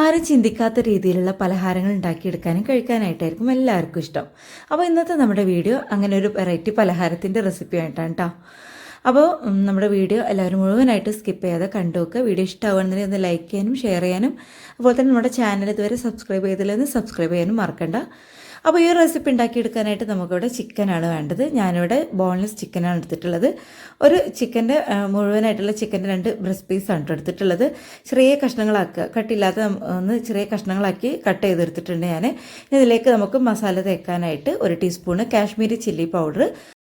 ആരും ചിന്തിക്കാത്ത രീതിയിലുള്ള പലഹാരങ്ങൾ ഉണ്ടാക്കിയെടുക്കാനും കഴിക്കാനായിട്ടായിരിക്കും എല്ലാവർക്കും ഇഷ്ടം. അപ്പോൾ ഇന്നത്തെ നമ്മുടെ വീഡിയോ അങ്ങനെ ഒരു വെറൈറ്റി പലഹാരത്തിന്റെ റെസിപ്പി ആയിട്ടാണ് കേട്ടോ അപ്പോൾ നമ്മുടെ വീഡിയോ എല്ലാവരും മുഴുവനായിട്ട് സ്കിപ്പ് ചെയ്യാതെ കണ്ടു നോക്കുക വീഡിയോ ഇഷ്ടമാകുന്നതിന് ഒന്ന് ലൈക്ക് ചെയ്യാനും ഷെയർ ചെയ്യാനും. അതുപോലെ തന്നെ നമ്മുടെ ചാനൽ ഇതുവരെ സബ്സ്ക്രൈബ് ചെയ്തില്ലെന്ന് സബ്സ്ക്രൈബ് ചെയ്യാനും മറക്കണ്ട. അപ്പോൾ ഈ റെസിപ്പി ഉണ്ടാക്കിയെടുക്കാനായിട്ട് നമുക്കിവിടെ ചിക്കനാണ് വേണ്ടത്. ഞാനിവിടെ ബോൺലെസ് ചിക്കനാണ് എടുത്തിട്ടുള്ളത്. ഒരു ചിക്കന്റെ മുഴുവനായിട്ടുള്ള ചിക്കന്റെ രണ്ട് ബ്രസ്റ്റ് പീസാണ് എടുത്തിട്ടുള്ളത്. ചെറിയ കഷ്ണങ്ങളാക്കുക. കട്ടില്ലാത്ത ഒന്ന് ചെറിയ കഷ്ണങ്ങളാക്കി കട്ട് ചെയ്തെടുത്തിട്ടുണ്ട് ഞാൻ ഇതിലേക്ക് നമുക്ക് മസാല തേക്കാനായിട്ട് ഒരു ടീസ്പൂണ് കാശ്മീരി ചില്ലി പൗഡർ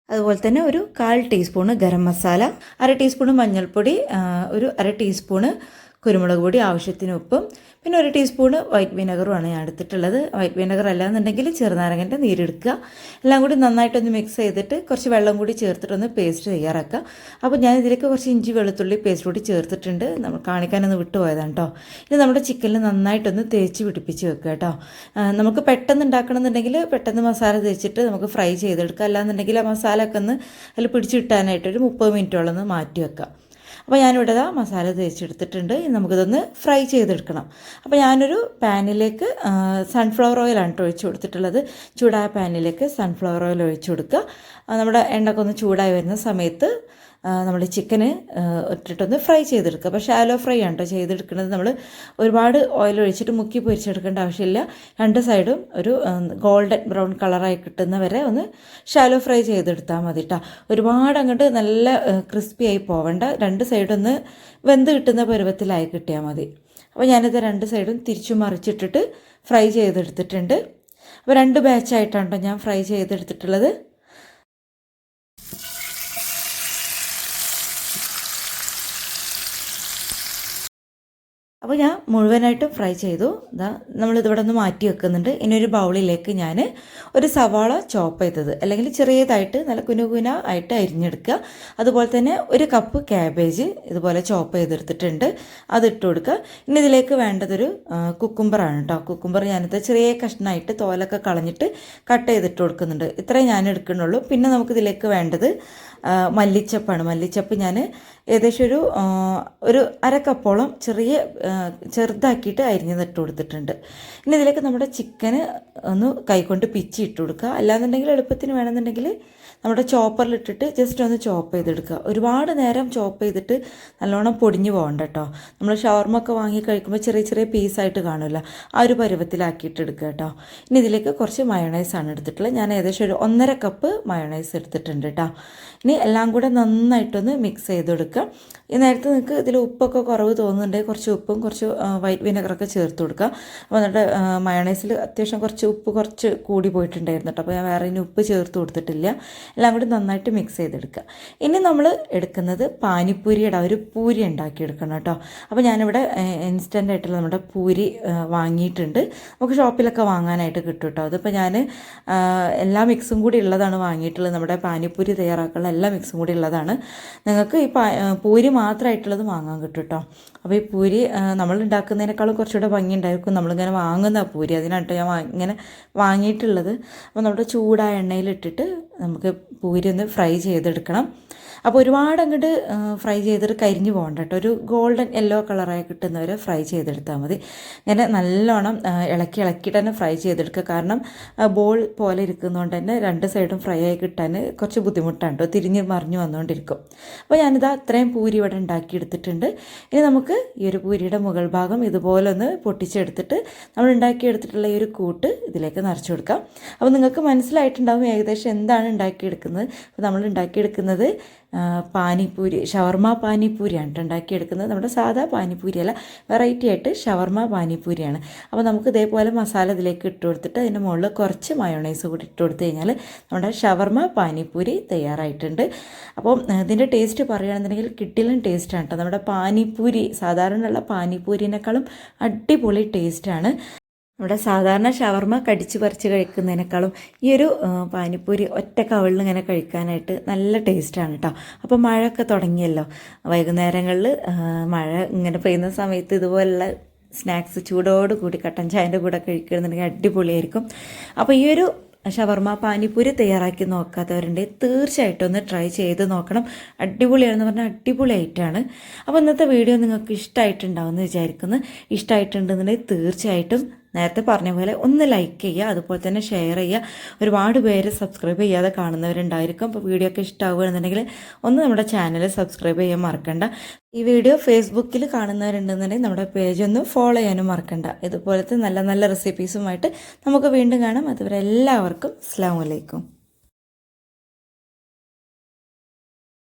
അതുപോലെ തന്നെ ഒരു കാൽ ടീസ്പൂണ് ഗരം മസാല അര ടീസ്പൂണ് മഞ്ഞൾപ്പൊടി ഒരു അര ടീസ്പൂണ് കുരുമുളക് പൊടി ആവശ്യത്തിന് ഉപ്പും പിന്നെ ഒരു ടീസ്പൂണ് വൈറ്റ് വിനെഗറുമാണ് ഞാൻ എടുത്തിട്ടുള്ളത്. വൈറ്റ് വിനെഗർ അല്ലാന്നുണ്ടെങ്കിൽ ചെറുനാരങ്ങന്റെ നീരെടുക്കുക എല്ലാം കൂടി നന്നായിട്ടൊന്ന് മിക്സ് ചെയ്തിട്ട് കുറച്ച് വെള്ളം കൂടി ചേർത്തിട്ടൊന്ന് പേസ്റ്റ് തയ്യാറാക്കുക. അപ്പോൾ ഞാൻ ഇതിലേക്ക് കുറച്ച് ഇഞ്ചി വെളുത്തുള്ളി പേസ്റ്റ് കൂടി ചേർത്തിട്ടുണ്ട്. നമ്മൾ കാണിക്കാനൊന്ന് വിട്ടുപോയതാണ് കേട്ടോ ഇത് നമ്മുടെ ചിക്കനിൽ നന്നായിട്ടൊന്ന് തേച്ച് പിടിപ്പിച്ച് വെക്കുക കേട്ടോ നമുക്ക് പെട്ടെന്ന് ഉണ്ടാക്കണമെന്നുണ്ടെങ്കിൽ പെട്ടെന്ന് മസാല തേച്ചിട്ട് നമുക്ക് ഫ്രൈ ചെയ്തെടുക്കുക. അല്ലാന്നുണ്ടെങ്കിൽ ആ മസാല ഒക്കെ ഒന്ന് അതിൽ പിടിച്ച് കിട്ടാനായിട്ട് ഒരു മുപ്പത് മിനിറ്റോളം ഒന്ന് മാറ്റി വെക്കാം അപ്പോൾ ഞാനിവിടെ ദാ മസാല തേച്ചെടുത്തിട്ടുണ്ട്. ഇനി നമുക്കിതൊന്ന് ഫ്രൈ ചെയ്തെടുക്കണം. അപ്പോൾ ഞാനൊരു പാനിലേക്ക് സൺഫ്ലവർ ഓയിലാണ് കേട്ടോ ഒഴിച്ചു കൊടുത്തിട്ടുള്ളത്. ചൂടായ പാനിലേക്ക് സൺഫ്ലവർ ഓയിൽ ഒഴിച്ചു കൊടുക്കുക. നമ്മുടെ എണ്ണക്കൊന്ന് ചൂടായി വരുന്ന സമയത്ത് നമ്മൾ ചിക്കന് ഇട്ടിട്ടൊന്ന് ഫ്രൈ ചെയ്തെടുക്കുക. അപ്പോൾ ഷാലോ ഫ്രൈ ആണ് കേട്ടോ ചെയ്തെടുക്കുന്നത്. നമ്മൾ ഒരുപാട് ഓയിൽ ഒഴിച്ചിട്ട് മുക്കി പൊരിച്ചെടുക്കേണ്ട ആവശ്യമില്ല. രണ്ട് സൈഡും ഒരു ഗോൾഡൻ ബ്രൗൺ കളറായി കിട്ടുന്ന വരെ ഒന്ന് ഷാലോ ഫ്രൈ ചെയ്തെടുത്താൽ മതി കേട്ടോ ഒരുപാട് അങ്ങോട്ട് നല്ല ക്രിസ്പി ആയി പോവേണ്ട. രണ്ട് സൈഡൊന്ന് വെന്ത് കിട്ടുന്ന പരുവത്തിലായി കിട്ടിയാൽ മതി. അപ്പോൾ ഞാനിത് രണ്ട് സൈഡും തിരിച്ചു മറിച്ചിട്ടിട്ട് ഫ്രൈ ചെയ്തെടുത്തിട്ടുണ്ട്. അപ്പോൾ രണ്ട് ബാച്ചായിട്ടാണ് കേട്ടോ ഞാൻ ഫ്രൈ ചെയ്തെടുത്തിട്ടുള്ളത്. അപ്പോൾ ഞാൻ മുഴുവനായിട്ടും ഫ്രൈ ചെയ്തു. ഇതാ നമ്മളിതിവിടെ ഒന്ന് മാറ്റി വെക്കുന്നുണ്ട്. ഇനി ഒരു ബൗളിലേക്ക് ഞാൻ ഒരു സവാള ചോപ്പ് ചെയ്തത്. അല്ലെങ്കിൽ ചെറിയതായിട്ട് നല്ല കുനുകുന ആയിട്ട് അരിഞ്ഞെടുക്കുക. അതുപോലെ തന്നെ ഒരു കപ്പ് ക്യാബേജ് ഇതുപോലെ ചോപ്പ് ചെയ്തെടുത്തിട്ടുണ്ട്. അത് ഇട്ട് കൊടുക്കുക. ഇനി ഇതിലേക്ക് വേണ്ടതൊരു കുക്കുംബറാണ് കേട്ടോ. കുക്കുംബർ ഞാനിത് ചെറിയ കഷ്ണമായിട്ട് തോലൊക്കെ കളഞ്ഞിട്ട് കട്ട് ചെയ്തിട്ട് കൊടുക്കുന്നുണ്ട്. ഇത്രയും ഞാൻ എടുക്കുന്നുള്ളൂ പിന്നെ നമുക്കിതിലേക്ക് വേണ്ടത് മല്ലിച്ചപ്പാണ്. മല്ലിച്ചപ്പ് ഞാൻ ഏകദേശം ഒരു ഒരു അരക്കപ്പോളം കപ്പോളം ചെറിയ ചെറുതാക്കിയിട്ട് അരിഞ്ഞതിട്ട് കൊടുത്തിട്ടുണ്ട്. ഇനി ഇതിലേക്ക് നമ്മുടെ ചിക്കന് ഒന്ന് കൈകൊണ്ട് പിച്ചി ഇട്ട് കൊടുക്കുക. അല്ലാന്നുണ്ടെങ്കിൽ എളുപ്പത്തിന് വേണമെന്നുണ്ടെങ്കിൽ നമ്മുടെ ചോപ്പറിലിട്ടിട്ട് ജസ്റ്റ് ഒന്ന് ചോപ്പ് ചെയ്തെടുക്കുക. ഒരുപാട് നേരം ചോപ്പ് ചെയ്തിട്ട് നല്ലോണം പൊടിഞ്ഞു പോകണ്ട കേട്ടോ. നമ്മൾ ഷവർമ ഒക്കെ വാങ്ങി കഴിക്കുമ്പോൾ ചെറിയ ചെറിയ പീസായിട്ട് കാണുമല്ലോ. ആ ഒരു പരുവത്തിലാക്കിയിട്ട് എടുക്കുക കേട്ടോ. ഇനി ഇതിലേക്ക് കുറച്ച് മയണൈസാണ് എടുത്തിട്ടുള്ളത്. ഞാൻ ഏകദേശം ഒരു ഒന്നര കപ്പ് മയണൈസ് എടുത്തിട്ടുണ്ട് കേട്ടോ. ഇനി എല്ലാം കൂടെ നന്നായിട്ടൊന്ന് മിക്സ് ചെയ്തെടുക്കുക. ഈ നേരത്തെ നിങ്ങൾക്ക് ഇതിൽ ഉപ്പൊക്കെ കുറവ് തോന്നുന്നുണ്ടെങ്കിൽ കുറച്ച് ഉപ്പും കുറച്ച് വൈറ്റ് വിനെഗറൊക്കെ ചേർത്ത് കൊടുക്കുക. അപ്പോൾ എന്നിട്ട് മയണൈസിൽ അത്യാവശ്യം കുറച്ച് ഉപ്പ് കുറച്ച് കൂടി പോയിട്ടുണ്ടായിരുന്നു കേട്ടോ. അപ്പോൾ ഞാൻ വേറെ ഇനി ഉപ്പ് ചേർത്ത് കൊടുത്തിട്ടില്ല. എല്ലാം കൂടി നന്നായിട്ട് മിക്സ് ചെയ്തെടുക്കുക. ഇനി നമ്മൾ എടുക്കുന്നത് പാനിപ്പൂരിയുടെ ഒരു പൂരി ഉണ്ടാക്കിയെടുക്കണം കേട്ടോ. അപ്പോൾ ഞാനിവിടെ ഇൻസ്റ്റന്റ് ആയിട്ടുള്ള നമ്മുടെ പൂരി വാങ്ങിയിട്ടുണ്ട്. നമുക്ക് ഷോപ്പിലൊക്കെ വാങ്ങാനായിട്ട് കിട്ടും കേട്ടോ. അതിപ്പോൾ ഞാൻ എല്ലാ മിക്സും കൂടി ഉള്ളതാണ് വാങ്ങിയിട്ടുള്ളത്. നമ്മുടെ പാനിപ്പൂരി തയ്യാറാക്കാനുള്ള എല്ലാ മിക്സും കൂടി ഉള്ളതാണ്. നിങ്ങൾക്ക് ഈ പൂരി മാത്രമായിട്ടുള്ളത് വാങ്ങാൻ കിട്ടും കേട്ടോ അപ്പോൾ ഈ പൂരി നമ്മൾ ഉണ്ടാക്കുന്നതിനേക്കാളും കുറച്ചുകൂടെ ഭംഗി ഉണ്ടായിരിക്കും നമ്മളിങ്ങനെ വാങ്ങുന്ന പൂരി. അതിനാട്ടോ ഞാൻ ഇങ്ങനെ വാങ്ങിയിട്ടുള്ളത്. അപ്പോൾ നമ്മുടെ ചൂടായ എണ്ണയിലിട്ടിട്ട് നമുക്ക് പൂരി ഒന്ന് ഫ്രൈ ചെയ്തെടുക്കണം. അപ്പോൾ ഒരുപാട് അങ്ങോട്ട് ഫ്രൈ ചെയ്തിട്ട് കരിഞ്ഞു പോകണ്ട കേട്ടോ. ഒരു ഗോൾഡൻ യെല്ലോ കളറായി കിട്ടുന്നവരെ ഫ്രൈ ചെയ്തെടുത്താൽ മതി. ഇങ്ങനെ നല്ലോണം ഇളക്കി ഇളക്കിയിട്ട് തന്നെ ഫ്രൈ ചെയ്തെടുക്കുക. കാരണം ബോൾ പോലെ ഇരിക്കുന്നതുകൊണ്ട് തന്നെ രണ്ട് സൈഡും ഫ്രൈ ആയി കിട്ടാൻ കുറച്ച് ബുദ്ധിമുട്ടാണ് കേട്ടോ. തിരിഞ്ഞ് മറിഞ്ഞു വന്നുകൊണ്ടിരിക്കും അപ്പോൾ ഞാനിതാ അത്രയും പൂരി ഇവിടെ ഉണ്ടാക്കിയെടുത്തിട്ടുണ്ട്. ഇനി നമുക്ക് ഈ ഒരു പൂരിയുടെ മുകൾ ഭാഗം ഇതുപോലെ ഒന്ന് പൊട്ടിച്ചെടുത്തിട്ട് നമ്മൾ ഉണ്ടാക്കിയെടുത്തിട്ടുള്ള ഈ ഒരു കൂട്ട് ഇതിലേക്ക് നിറച്ചു കൊടുക്കാം. അപ്പോൾ നിങ്ങൾക്ക് മനസ്സിലായിട്ടുണ്ടാവും ഏകദേശം എന്താണ് ഉണ്ടാക്കിയെടുക്കുന്നത്. അപ്പോൾ നമ്മൾ ഉണ്ടാക്കിയെടുക്കുന്നത് പാനിപ്പൂരി ഷവർമ പാനിപ്പൂരിയാണ് കേട്ടോ ഉണ്ടാക്കിയെടുക്കുന്നത്. നമ്മുടെ സാധാ പാനിപ്പൂരി അല്ല വെറൈറ്റി ആയിട്ട് ഷവർമ പാനിപ്പൂരിയാണ്. അപ്പോൾ നമുക്ക് ഇതേപോലെ മസാല ഇതിലേക്ക് ഇട്ട് കൊടുത്തിട്ട് അതിന്റെ മുകളിൽ കുറച്ച് മയോണൈസ് കൂടി ഇട്ട് കൊടുത്തു കഴിഞ്ഞാൽ നമ്മുടെ ഷവർമ പാനിപ്പൂരി തയ്യാറായിട്ടുണ്ട്. അപ്പോൾ ഇതിന്റെ ടേസ്റ്റ് പറയുകയാണെന്നുണ്ടെങ്കിൽ കിട്ടിലും ടേസ്റ്റാണ് കേട്ടോ. നമ്മുടെ പാനിപ്പൂരി സാധാരണയുള്ള പാനിപ്പൂരിനേക്കാളും അടിപൊളി ടേസ്റ്റാണ് നമ്മുടെ സാധാരണ ഷവർമ കടിച്ചു പറിച്ച് കഴിക്കുന്നതിനേക്കാളും ഈ ഒരു പാനിപ്പൂരി ഒറ്റ കവിളിൽ ഇങ്ങനെ കഴിക്കാനായിട്ട് നല്ല ടേസ്റ്റാണ് കേട്ടോ അപ്പോൾ മഴയൊക്കെ തുടങ്ങിയല്ലോ. വൈകുന്നേരങ്ങളിൽ മഴ ഇങ്ങനെ പെയ്യുന്ന സമയത്ത് ഇതുപോലുള്ള സ്നാക്സ് ചൂടോട് കൂടി കട്ടൻ ചായന്റെ കൂടെ കഴിക്കുന്നുണ്ടെങ്കിൽ അടിപൊളിയായിരിക്കും. അപ്പോൾ ഈ ഒരു ഷവർമ പാനിപ്പൂരി തയ്യാറാക്കി നോക്കാത്തവരുണ്ട് തീർച്ചയായിട്ടും ഒന്ന് ട്രൈ ചെയ്ത് നോക്കണം. അടിപൊളിയാണെന്ന് പറഞ്ഞാൽ അടിപൊളി അടിപൊളിയായിട്ടാണ്. അപ്പോൾ ഇന്നത്തെ വീഡിയോ നിങ്ങൾക്ക് ഇഷ്ടമായിട്ടുണ്ടാവും എന്ന് വിചാരിക്കുന്നു. ഇഷ്ടമായിട്ടുണ്ടെന്നുണ്ടെങ്കിൽ തീർച്ചയായിട്ടും നേരത്തെ പറഞ്ഞ പോലെ ഒന്ന് ലൈക്ക് ചെയ്യുക അതുപോലെ തന്നെ ഷെയർ ചെയ്യുക. ഒരുപാട് പേര് സബ്സ്ക്രൈബ് ചെയ്യാതെ കാണുന്നവരുണ്ടായിരിക്കും. അപ്പോൾ വീഡിയോ ഒക്കെ ഇഷ്ടമാവുകയാണെന്നുണ്ടെങ്കിൽ ഒന്ന് നമ്മുടെ ചാനൽ സബ്സ്ക്രൈബ് ചെയ്യാൻ മറക്കണ്ട. ഈ വീഡിയോ ഫേസ്ബുക്കിൽ കാണുന്നവരുണ്ടെന്നുണ്ടെങ്കിൽ നമ്മുടെ പേജ് ഒന്ന് ഫോളോ ചെയ്യാനും മറക്കണ്ട. ഇതുപോലത്തെ നല്ല നല്ല റെസിപ്പീസുമായിട്ട് നമുക്ക് വീണ്ടും കാണാം. അതുവരെ എല്ലാവർക്കും അസ്സാം വലൈക്കും